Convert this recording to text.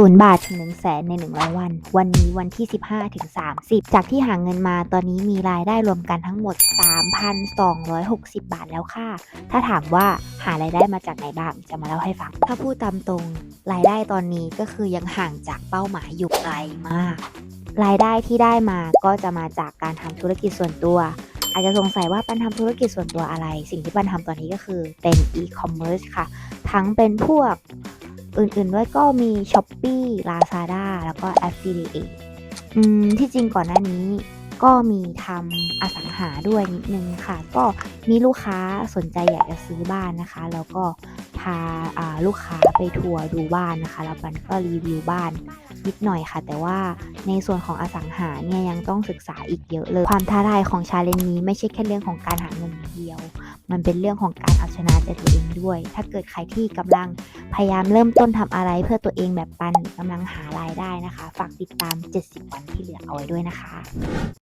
ศูนย์บาทถึง1 0 0 0 0แสนใน 100 วัน วันนี้วันที่ 15ถึง30 จากที่หาเงินมาตอนนี้มีรายได้รวมกันทั้งหมด 3,260 บาทแล้วค่ะ ถ้าถามว่าหารายได้มาจากไหนบ้างจะมาเล่าให้ฟัง ถ้าพูดตามตรง รายได้ตอนนี้ก็คือยังห่างจากเป้าหมายอยู่ไกลมาก รายได้ที่ได้มาก็จะมาจากการทำธุรกิจส่วนตัวอาจจะสงสัยว่าปันทำธุรกิจส่วนตัวอะไร สิ่งที่ปันทำตอนนี้ก็คือเป็น e-commerce ค่ะ ทั้งเป็นพวก อื่นๆด้วยก็มี s h อ p e e Lazada แล้วก็ Affiliate อืมที่จริงก่อนหน้านี้ก็มีทำอสังหาด้วยนิดนึงค่ะ ก็มีลูกค้าสนใจอยากจะซื้อบ้านนะคะ แล้วก็พาาลูกค้าไปทัวร์ดูบ้านนะคะ แล้วปันก็รีวิวบ้านนิดหน่อยค่ะ แต่ว่าในส่วนของอสังหาเนี่ยยังต้องศึกษาอีกเยอะเลย ความท้าทายของชาเลนจ์นี้ไม่ใช่แค่เรื่องของการหาเงินเดียว มันเป็นเรื่องของการเอาชนะใจตัวเองด้วย ถ้าเกิดใครที่กำลัง พยายามเริ่มต้นทำอะไรเพื่อตัวเองแบบปันกำลังหารายได้นะคะ ฝากติดตาม 70 วันที่เหลือเอาไว้ด้วยนะคะ